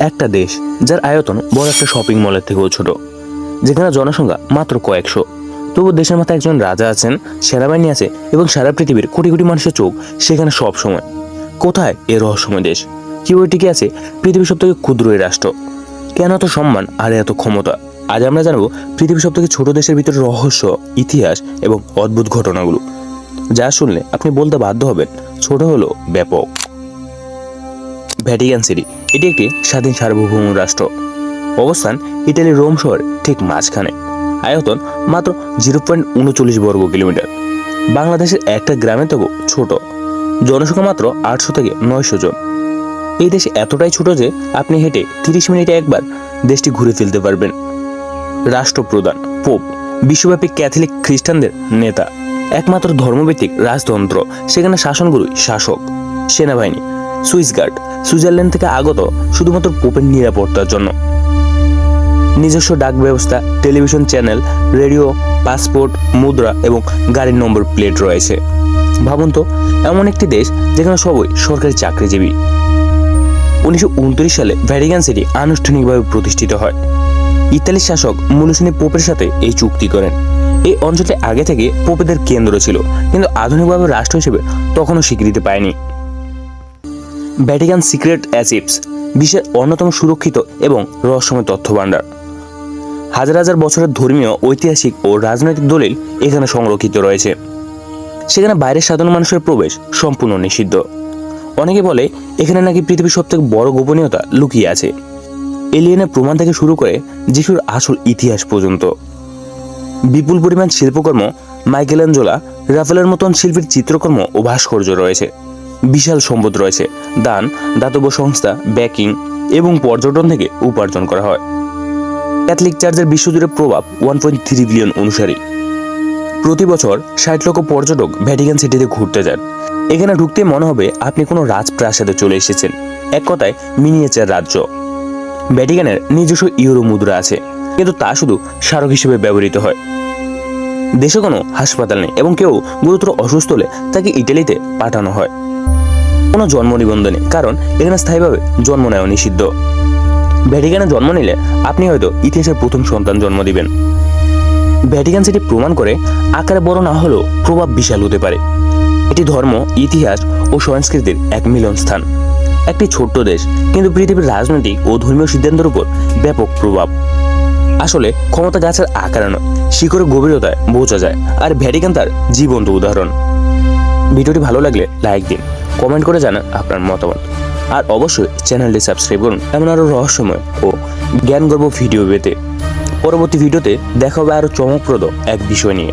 একটা দেশ যার আয়তন বড় একটা শপিং মলের থেকেও ছোট, যেখানে জনসংখ্যা মাত্র কয়েকশো। তবু দেশের মাথায় একজন রাজা আছেন, সেনাবাহিনী আছে এবং সারা পৃথিবীর কোটি কোটি মানুষের চোখ সেখানে সব সময়। কোথায় এ রহস্যময় দেশ? কীভাবে টিকে আছে পৃথিবীর সব থেকে ক্ষুদ্র এই রাষ্ট্র? কেন এত সম্মান আর এত ক্ষমতা? আজ আমরা জানব পৃথিবীর সব থেকে ছোট দেশের ভিতরে রহস্য, ইতিহাস এবং অদ্ভুত ঘটনাগুলো। যা শুনলে আপনি বলতে বাধ্য হবেন, ছোট হলো ব্যাপক। ভ্যাটিকান সিটি এটি একটি স্বাধীন সার্বভৌম রাষ্ট্র। অবস্থান ইটালির রোম শহর ঠিক মাঝখানে। আয়তন মাত্র জিরো পয়েন্ট উনচল্লিশ বর্গ কিলোমিটার। বাংলাদেশের একটা গ্রামে তবু ছোট। জনসংখ্যা মাত্র আটশো থেকে নয়শো জন। এই দেশ এতটাই ছোট যে আপনি হেঁটে তিরিশ মিনিটে একবার দেশটি ঘুরে ফেলতে পারবেন। রাষ্ট্রপ্রধান, পোপ, বিশ্বব্যাপী ক্যাথলিক খ্রিস্টানদের নেতা। একমাত্র ধর্মভিত্তিক রাজতন্ত্র, সেখানে শাসনগুরুই শাসক। সেনাবাহিনী সুইস গার্ড, সুইজারল্যান্ড থেকে আগত শুধুমাত্র পোপের নিরাপত্তার জন্য। নিজস্ব ডাক ব্যবস্থা, টেলিভিশন চ্যানেল, রেডিও, পাসপোর্ট, মুদ্রা এবং গাড়ির নম্বর প্লেট রয়েছে। ভাবুন তো, এমন একটি দেশ যেখানে সবই সরকারি চাকরিজীবী। উনিশশো উনত্রিশ সালে ভ্যাটিকান সিটি আনুষ্ঠানিকভাবে প্রতিষ্ঠিত হয়। ইতালির শাসক মুলুসিনি পোপের সাথে এই চুক্তি করেন। এই অঞ্চলটি আগে থেকে পোপেদের কেন্দ্র ছিল, কিন্তু আধুনিকভাবে রাষ্ট্র হিসেবে তখনও স্বীকৃতি পায়নি। ভ্যাটিকান সিক্রেট অ্যাসিপস বিশ্বের অন্যতম সুরক্ষিত এবং রহস্যময় তথ্য ভাণ্ডার হাজার হাজার বছরের ধর্মীয়, ঐতিহাসিক ও রাজনৈতিক দলিল এখানে সংরক্ষিত রয়েছে। সেখানে বাইরের সাধারণ মানুষের প্রবেশ সম্পূর্ণ নিষিদ্ধ। অনেকে বলে, এখানে নাকি পৃথিবীর সবথেকে বড় গোপনীয়তা লুকিয়ে আছে। এলিয়েনের প্রমাণ থেকে শুরু করে যিশুর আসল ইতিহাস পর্যন্ত। বিপুল পরিমাণ শিল্পকর্ম, মাইকেলাঞ্জোলা, রাফেলের মতন শিল্পীর চিত্রকর্ম ও ভাস্কর্য রয়েছে। বিশাল সম্পদ রয়েছে। দান, দাতব্য সংস্থা, ব্যাকিং এবং পর্যটন থেকে উপার্জন করা হয়। ক্যাথলিক চার্চের বিশ্বজুড়ে প্রভাব ওয়ান পয়েন্ট থ্রি বিলিয়ন অনুসারী। প্রতি বছর ষাট লক্ষ পর্যটক ভ্যাটিকান সিটিতে ঘুরতে যান। এখানে ঢুকতে মনে হবে আপনি কোনো রাজপ্রাসাদে চলে এসেছেন। এক কথায় মিনিয়েচার রাজ্য। ভ্যাটিকানের নিজস্ব ইউরো মুদ্রা আছে, কিন্তু তা শুধু স্মারক হিসেবে ব্যবহৃত হয়। দেশে কোনো হাসপাতাল নেই এবং কেউ গুরুতর অসুস্থ হলে তাকে ইটালিতে পাঠানো হয়। কোনো জন্ম নিবন্ধনে, কারণ এখানে স্থায়ীভাবে জন্ম নেওয়া নিষিদ্ধ। ভ্যাটিকানে জন্ম নিলে আপনি হয়তো ইতিহাসের প্রথম সন্তান জন্ম দিবেন। ভ্যাটিকান সিটি প্রমাণ করে আকারে বড় না হলেও প্রভাব বিশাল হতে পারে। এটি ধর্ম, ইতিহাস ও সংস্কৃতির এক মিলন স্থান। একটি ছোট্ট দেশ, কিন্তু পৃথিবীর রাজনৈতিক ও ধর্মীয় সিদ্ধান্তের উপর ব্যাপক প্রভাব। আসলে ক্ষমতা গাছের আকারে নয় শিকড়ের গভীরতায় বোঝা যায়, আর ভ্যাটিকান তার জীবন্ত উদাহরণ। ভিডিওটি ভালো লাগলে লাইক দিন। কমেন্ট করে জানান আপনার মতামত। আর অবশ্যই চ্যানেলটি সাবস্ক্রাইব করুন, এমন আরও রহস্যময় ও জ্ঞানগর্ব ভিডিও পেতে। পরবর্তী ভিডিওতে দেখা হবে আরও চমকপ্রদ এক বিষয় নিয়ে।